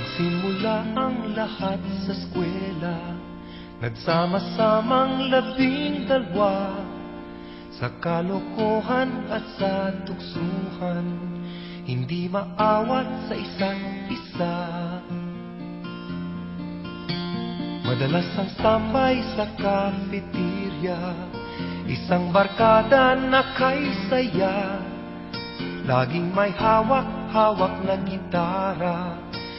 Nagsimula ang lahat sa eskwela. Nagsama-samang labing dalwa Sa kalokohan at sa tuksuhan Hindi maawat sa isa't isa. Madalas ang tambay sa kafeterya Isang barkada na kay saya. Laging may hawak-hawak na gitara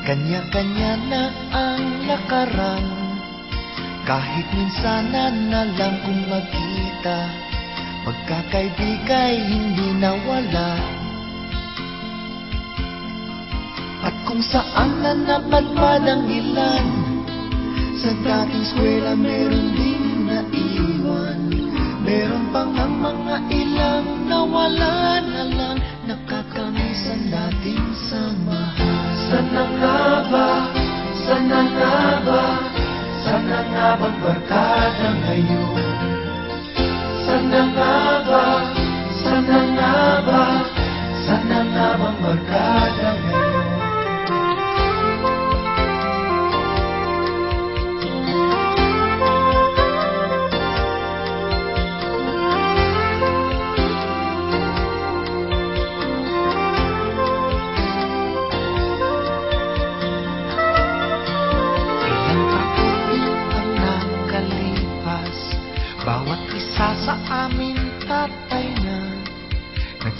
Kanya-kanya na ang nakarang Kahit minsanan na lang kung magkita Pagkakaibigay hindi nawala. At kung saan na napadpad ang ilan Sa dating eskwela meron din naiwan. Meron pang ang mga ilang nawala na lang Sana nga bang barkada ngayon Sana nga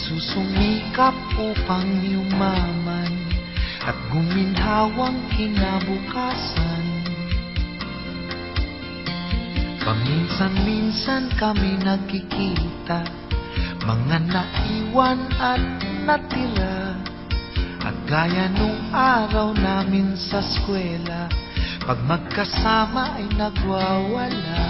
Nagsusumikap upang yumaman At guminhawang kinabukasan. Paminsan-minsan kami nagkikita Mga naiwan at natira At gaya nung araw namin sa eskwela Pag magkasama ay nagwawala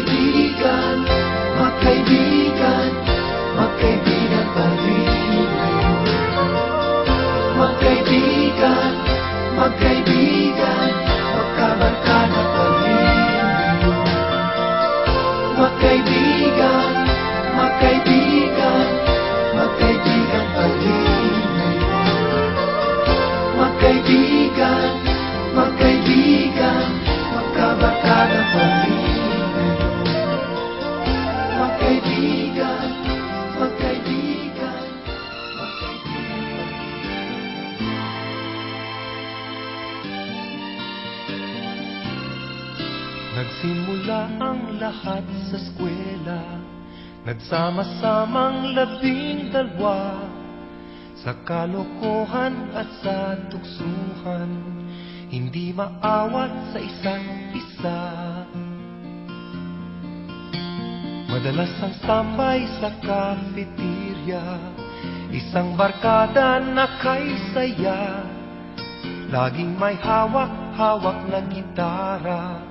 Nagsimula ang lahat sa eskwela. Nagsama-samang labing dalwa Sa kalokohan at sa tuksuhan Hindi maawat sa isa't isa. Madalas ang tambay sa kafeterya Isang barkada na kay saya. Laging may hawak-hawak na gitara